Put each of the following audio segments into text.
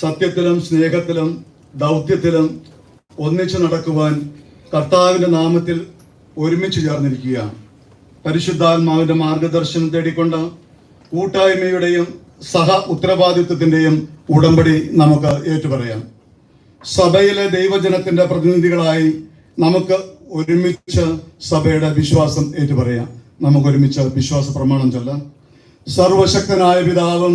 സത്യത്തിലും സ്നേഹത്തിലും ദൗത്യത്തിലും ഒന്നിച്ചു നടക്കുവാൻ കർത്താവിന്റെ നാമത്തിൽ ഒരുമിച്ച് ചേർന്നിരിക്കുകയാണ് പരിശുദ്ധാത്മാവിന്റെ മാർഗദർശനം തേടിക്കൊണ്ട് കൂട്ടായ്മയുടെയും സഹ ഉത്തരവാദിത്വത്തിന്റെയും ഉടമ്പടി നമുക്ക് ഏറ്റുപറയാം. സഭയിലെ ദൈവജനത്തിന്റെ പ്രതിനിധികളായി നമുക്ക് ഒരുമിച്ച് സഭയുടെ വിശ്വാസം ഏറ്റുപറയാം. നമുക്ക് ഒരുമിച്ച് വിശ്വാസ പ്രമാണം ചൊല്ലാം. സർവശക്തനായ പിതാവും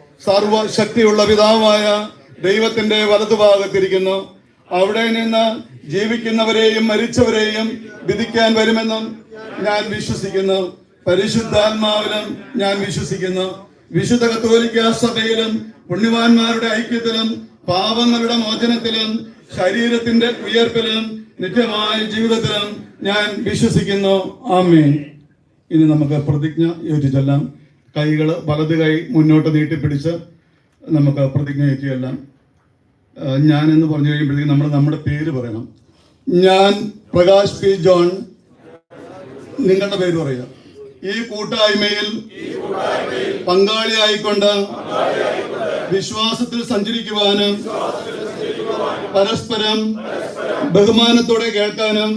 സർവശക്തിയുള്ള പിതാവായ ദൈവത്തിന്റെ വലതുഭാഗത്തിരിക്കുന്നു. അവിടെ നിന്ന് ജീവിക്കുന്നവരെയും മരിച്ചവരെയും വിധിക്കാൻ വരുമെന്നും ഞാൻ വിശ്വസിക്കുന്നു. പരിശുദ്ധാത്മാവിലും ഞാൻ വിശ്വസിക്കുന്നു. വിശുദ്ധ കത്തോലിക്ക സഭയിലും പുണ്യവാന്മാരുടെ ഐക്യത്തിലും പാപങ്ങളുടെ മോചനത്തിലും ശരീരത്തിന്റെ ഉയർപ്പിലും നിത്യമായ ജീവിതത്തിലും ഞാൻ വിശ്വസിക്കുന്നു. ആമേ ഇനി നമുക്ക് പ്രതിജ്ഞ യോജിച്ചെല്ലാം കൈകൾ വലത് കൈ മുന്നോട്ട് നീട്ടിപ്പിടിച്ച് നമുക്ക് പ്രതിജ്ഞ ഏറ്റിയെല്ലാം ഞാൻ എന്ന് പറഞ്ഞു കഴിയുമ്പോഴത്തേക്കും നമ്മൾ നമ്മുടെ പേര് പറയണം. ഞാൻ പ്രകാശ് പി ജോൺ. നിങ്ങളുടെ പേര് പറയുക. ഈ കൂട്ടായ്മയിൽ പങ്കാളിയായിക്കൊണ്ട് വിശ്വാസത്തിൽ സഞ്ചരിക്കുവാനും പരസ്പരം ബഹുമാനത്തോടെ കേൾക്കാനും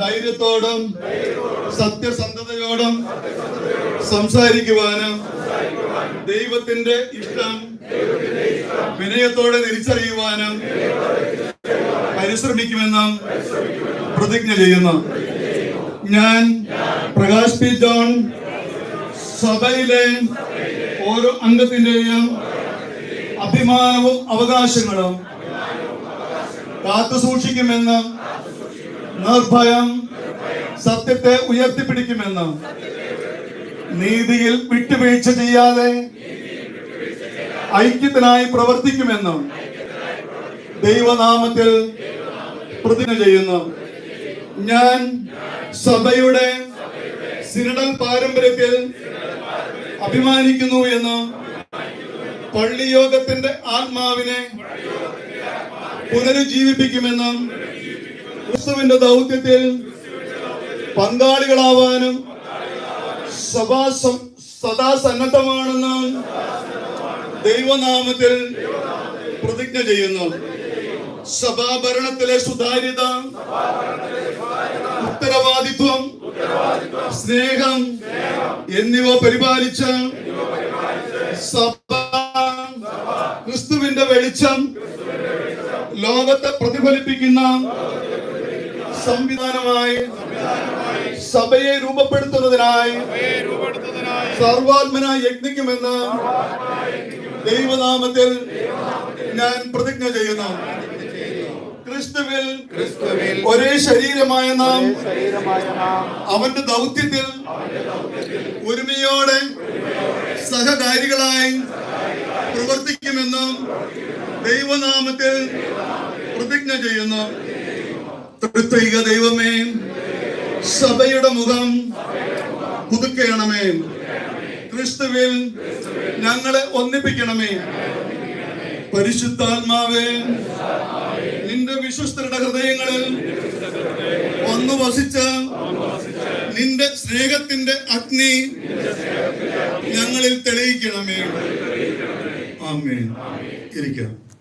ധൈര്യത്തോടും സത്യസന്ധതയോടും സംസാരിക്കുവാനും ദൈവത്തിന്റെ ഇഷ്ടം വിനയത്തോടെ തിരിച്ചറിയുവാനും പരിശ്രമിക്കുമെന്നും പ്രതിജ്ഞ ചെയ്യുന്നു. ഞാൻ പ്രകാശ് പി ജോൺ സഭയിലെ ഓരോ അംഗത്തിന്റെയും അഭിമാനവും അവകാശങ്ങളും കാത്തു സൂക്ഷിക്കുമെന്നും നിർഭയം സത്യത്തെ ഉയർത്തിപ്പിടിക്കുമെന്ന്. നീതിയിൽ വിട്ടുവീഴ്ച ചെയ്യാതെ ഐക്യത്തിനായി പ്രവർത്തിക്കുമെന്നും. ദൈവനാമത്തിൽ പ്രതിജ്ഞ ചെയ്യുന്നു. ഞാൻ സഭയുടെ സിനഡൽ പാരമ്പര്യത്തിൽ അഭിമാനിക്കുന്നു എന്ന് പള്ളിയോഗത്തിന്റെ ആത്മാവിനെ പുനരുജ്ജീവിപ്പിക്കുമെന്നും ക്രിസ്തുവിന്റെ ദൗത്യത്തിൽ പങ്കാളികളാവാനും സഭാ സദാ സന്നദ്ധമാണെന്ന് ദൈവനാമത്തിൽ പ്രതിജ്ഞ ചെയ്യുന്നു. സഭാഭരണത്തിലെ സുതാര്യത ഉത്തരവാദിത്വം സ്നേഹം എന്നിവ പരിപാലിച്ച സഭ ക്രിസ്തുവിന്റെ വെളിച്ചം ലോകത്തെ പ്രതിഫലിപ്പിക്കുന്ന സംവിധാനമായി സഭയെ രൂപപ്പെടുത്തുന്നതിനായി സർവാത്മന യജ്ഞിക്കുമെന്ന് ദൈവനാമത്തിൽ ഞാൻ പ്രതിജ്ഞ ചെയ്യുന്നു. ക്രിസ്തുവിൽ ക്രിസ്തുവിൽ ഒരേ ശരീരമായ നാം ശരീരമായ നാം അവന്റെ ദൗത്യത്തിൽ ഒരുമയോടെ സഹകാരികളായി പ്രവർത്തിക്കുമെന്നും ദൈവനാമത്തിൽ പ്രതിജ്ഞ ചെയ്യുന്നു. തൃത്വിക ദൈവമേ സഭയുടെ മുഖം പുതുക്കണമേ. ക്രിസ്തുവിൽ ഞങ്ങളെ ഒന്നിപ്പിക്കണമേ. പരിശുദ്ധാത്മാവേ നിന്റെ വിശ്വസ്തരുടെ ഹൃദയങ്ങളിൽ ഒന്ന് വസിച്ച നിന്റെ സ്നേഹത്തിന്റെ അഗ്നി ഞങ്ങളിൽ തെളിയിക്കണമേ. ആമേ ഇരിക്കാം.